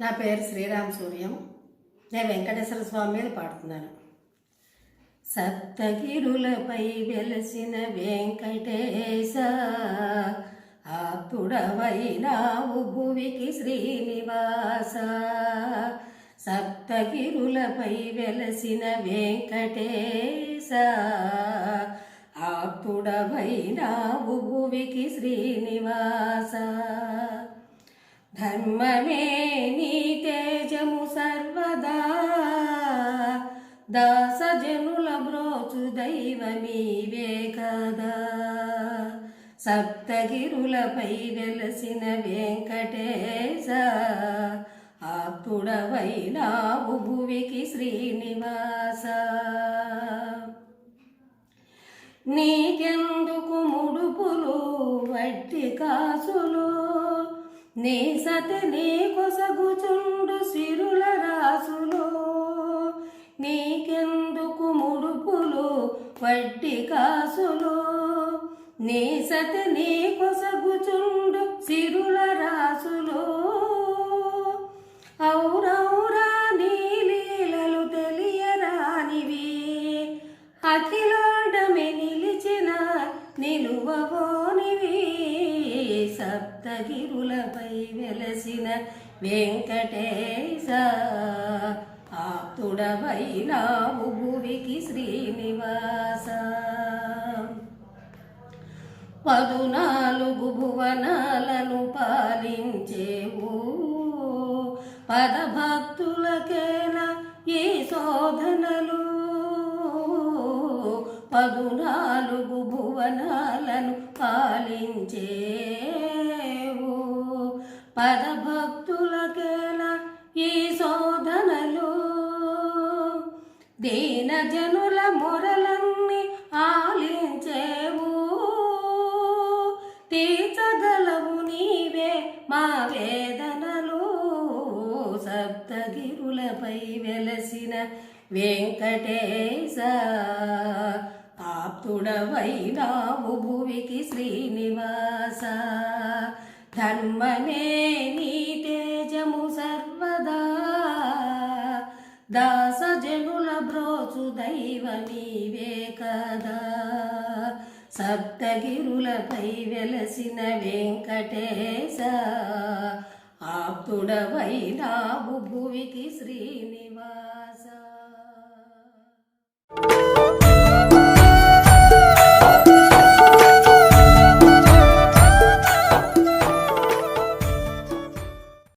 నా పేరు శ్రీరామ్ సూర్యం. నేను వెంకటేశ్వర స్వామి మీద పాడుతున్నాను. సప్తగిరులపై వెలసిన వెంకటేశ ఆప్తుడవైనావు భువికి శ్రీనివాస. సప్తగిరులపై వెలసిన వెంకటేశ ఆప్తుడవైనావు భువికి శ్రీనివాస. ధర్మమే దాసజనుల బ్రోచు దైవమీవే కదా సప్తగిరులపై వెలసిన వెంకటేశ. ఆప్తుడవైనావు భువికి శ్రీనివాస. నీకెందుకు ముడుపులు వట్టి కాసులు? నీ సతి నీ కొసగుచుండు సిరుల కాసులు నీ సతి నీ కొసగుచుండు సిరుల రాసులు. ఔరౌరా నీ లీలలు తెలియరానివి. అఖిలాండమే నిలిచిన నిలువబోనివి. సప్తగిరులపై వెలసిన వెంకటేశ ఆప్తుడవైనావు భువికి పదునాలుగు భువనాలను పాలించేవు. పదభక్తులకేనా ఈ శోధనలు. పదునాలుగు భువనాలను పాలించేవు. పదభక్తులకేనా ఈ శోధనలు. దీన జనుల గిరులపై వెలసిన వెంకటేశ. ఆప్తుడవైనావు భువికి శ్రీనివాస. ధర్మమే నీ తేజము సర్వదా. దాస జనుల బ్రోచు దైవ నీవే కదా. సప్తగిరులపై వెలసిన వెంకటేశ. ఆప్తుడవైనావు భువికి శ్రీనివాస.